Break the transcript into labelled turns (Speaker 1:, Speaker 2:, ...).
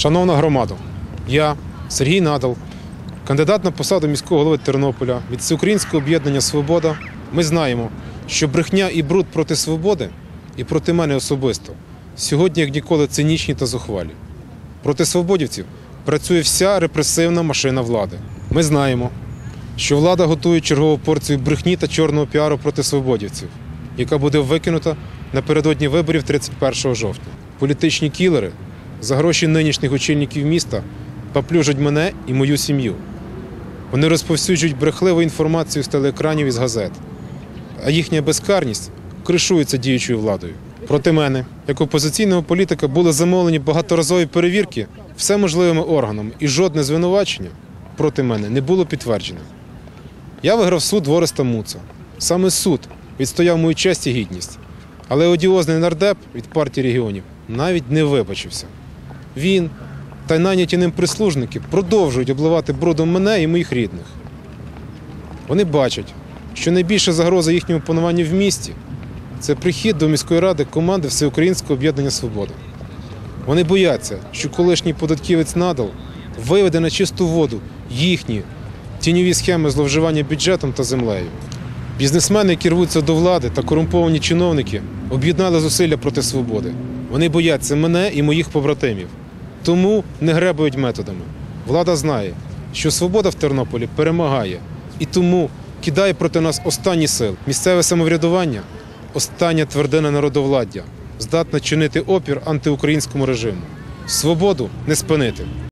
Speaker 1: Шановна громада, я Сергій Надал, кандидат на посаду міського голови Тернополя від Всеукраїнського об'єднання Свобода. Ми знаємо, що брехня і бруд проти свободи і проти мене особисто сьогодні, як ніколи, цинічні та зухвалі. Проти свободівців працює вся репресивна машина влади. Ми знаємо, що влада готує чергову порцію брехні та чорного піару проти свободівців, яка буде викинута напередодні виборів 31 жовтня. Політичні кілери за гроші нинішніх очільників міста поплюжать мене і мою сім'ю. Вони розповсюджують брехливу інформацію з телеекранів і з газет, а їхня безкарність кришується діючою владою. Проти мене, як опозиційного політика, були замовлені багаторазові перевірки всеможливими органами, і жодне звинувачення проти мене не було підтверджено. Я виграв суд Вореста Муца. Саме суд відстояв мою честь і гідність. Але одіозний нардеп від партії регіонів навіть не вибачився. Він та й найняті ним прислужники продовжують обливати брудом мене і моїх рідних. Вони бачать, що найбільша загроза їхньому пануванню в місті це прихід до міської ради команди Всеукраїнського об'єднання Свобода. Вони бояться, що колишній податківець надал виведе на чисту воду їхні тіньові схеми зловживання бюджетом та землею. Бізнесмени, які рвуться до влади та корумповані чиновники об'єднали зусилля проти свободи. Вони бояться мене і моїх побратимів. Тому не гребують методами. Влада знає, що свобода в Тернополі перемагає, і тому кидає проти нас останні сил. Місцеве самоврядування остання твердина народовладдя, здатна чинити опір антиукраїнському режиму. Свободу не спинити.